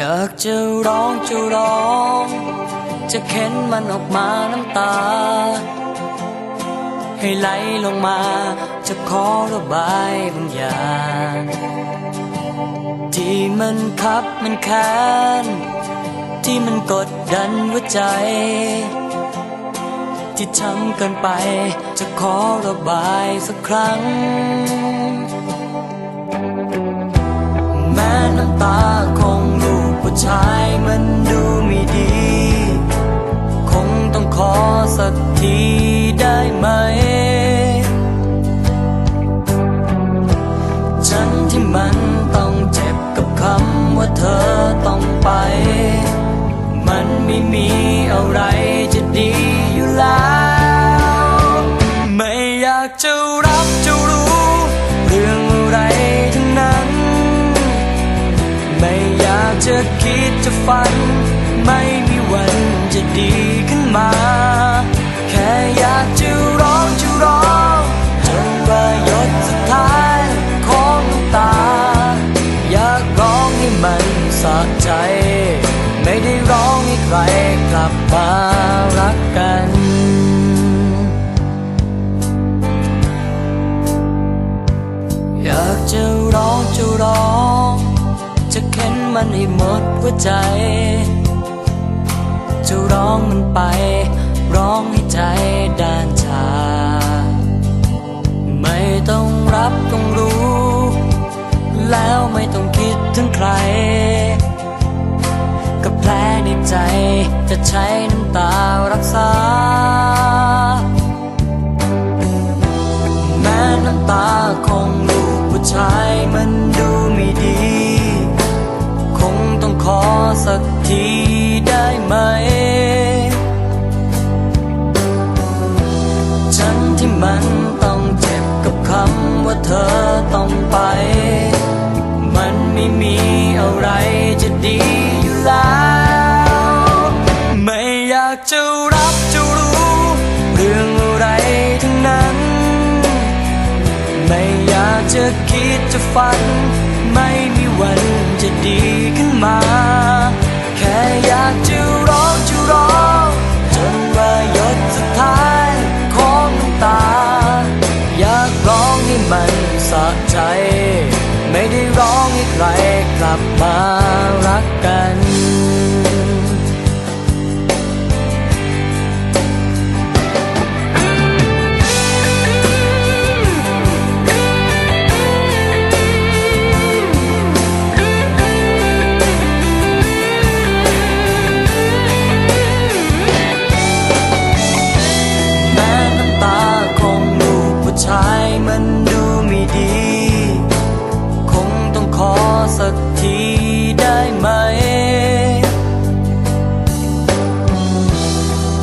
อยากจะร้องจะร้อง จะเข็นมันออกมาน้ำตา ให้ไหลลงมา จะขอระบายบางอย่างที่มันคับมันแค้นที่มันกดดันหัวใจ ที่ทำเกินไป จะขอระบายสักครั้ง แม้น้ำตาของ สักทีได้ไหม ฉันที่มันต้องเจ็บกับคำว่าเธอต้องไป มันไม่มีอะไรจะดีอยู่แล้ว ไม่อยากจะรับจะรู้ เรื่องอะไรทั้งนั้น ไม่อยากจะคิดจะฝัน ลับมารักกัน อยากจะร้องจะร้อง จะเข็นมันให้หมดหัวใจ จะร้องมันไป ร้องให้ใจด้านชา ไม่ต้องรับต้องรู้ แล้วไม่ต้องคิดถึงใคร ใจจะใช้น้ำตารักษา แม้น้ำตาของลูกผู้ชายมันดูไม่ดี คงต้องขอสักทีได้ไหม ฉันที่มันต้องเจ็บกับคำว่าเธอต้องไป จะรู้เรื่องอะไรทั้งนั้น ไม่อยากจะคิดจะฝัน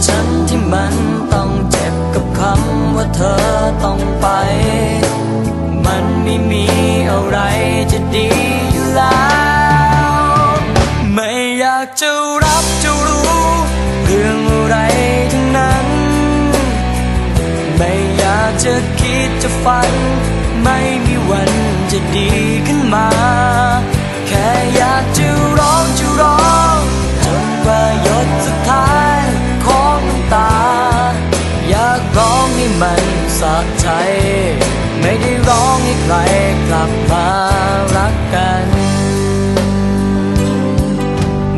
ฉันที่มันต้องเจ็บกับคำว่าเธอต้องไป มันไม่มีอะไรจะดีอยู่แล้ว ไม่อยากจะรับจะรู้ เรื่องอะไรทั้งนั้น ไม่อยากจะคิดจะฝัน ไม่มีวันจะดีขึ้นมา แค่อยาก สะใจ ไม่ได้ร้องให้ใครกลับมารักกัน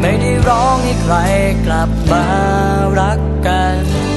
ไม่ได้ร้องให้ใครกลับมารักกัน